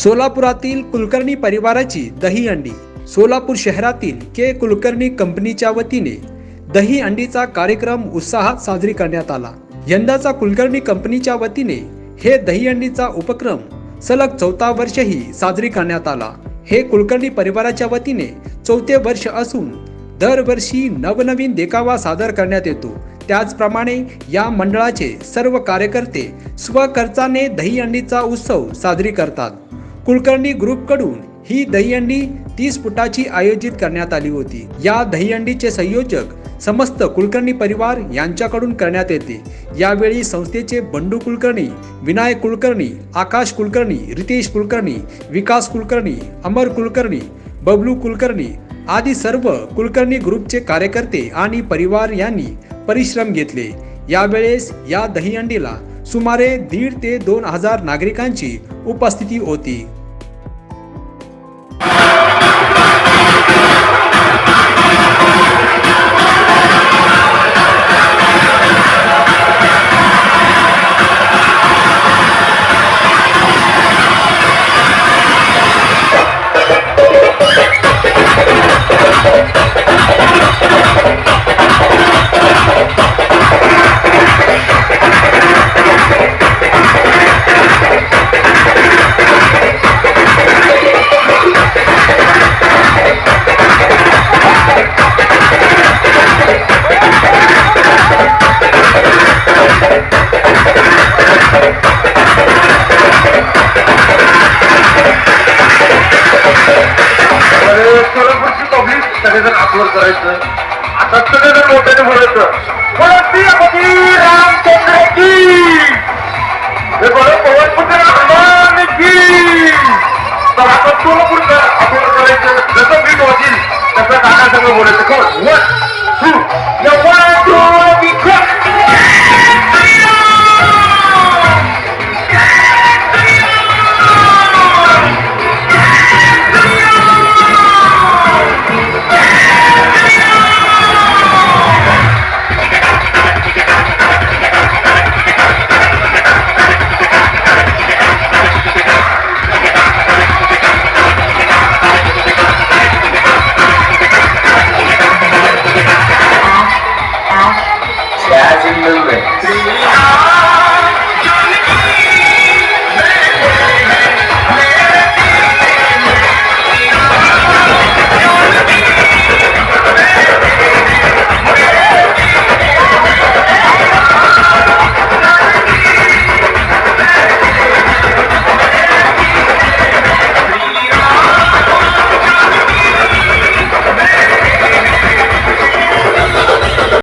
सोलापुरातील कुलकर्णी परिवाराची दही अंडी. सोलापूर शहरातील के कुलकर्णी कंपनीच्या वतीने दही अंडीचा कार्यक्रम उत्साहात साजरी करण्यात आला. यंदाचा कुलकर्णी कंपनीच्या वतीने हे दही अंडीचा उपक्रम सलग चौथा वर्षही साजरी करण्यात आला. हे कुलकर्णी परिवाराच्या वतीने चौथे वर्ष असून दरवर्षी नवनवीन देखावा सादर करण्यात येतो. त्याचप्रमाणे या मंडळाचे सर्व कार्यकर्ते स्वखर्चाने दहीहंडीचा उत्सव साजरी करतात. कुलकर्णी ग्रुपकडून ही दहीहंडी तीस फुटाची आयोजित करण्यात आली होती. या दहीहंडीचे संयोजक समस्त कुलकर्णी परिवार यांच्याकडून करण्यात येते. यावेळी संस्थेचे बंडू कुलकर्णी विनायक कुलकर्णी आकाश कुलकर्णी रितेश कुलकर्णी विकास कुलकर्णी अमर कुलकर्णी बबलू कुलकर्णी आदी सर्व कुलकर्णी ग्रुपचे कार्यकर्ते आणि परिवार यांनी परिश्रम घेतले. यावेळेस या दहीहंडीला सुमारे दीड ते दोन हजार नागरिकांची उपस्थिती होती. सोलापूरची पब्लिक सगळेजण अपलोड करायचं आता सगळेजण मोठ्याने बोलायचं बोलती रामचंद्र की हे बरं पवनपुत्र हनुमान की तर आपण सोलापूरचं अपलोड करायचं जसं बीट वाजील तसं काका सगळं बोलायचं कोण वन ということ。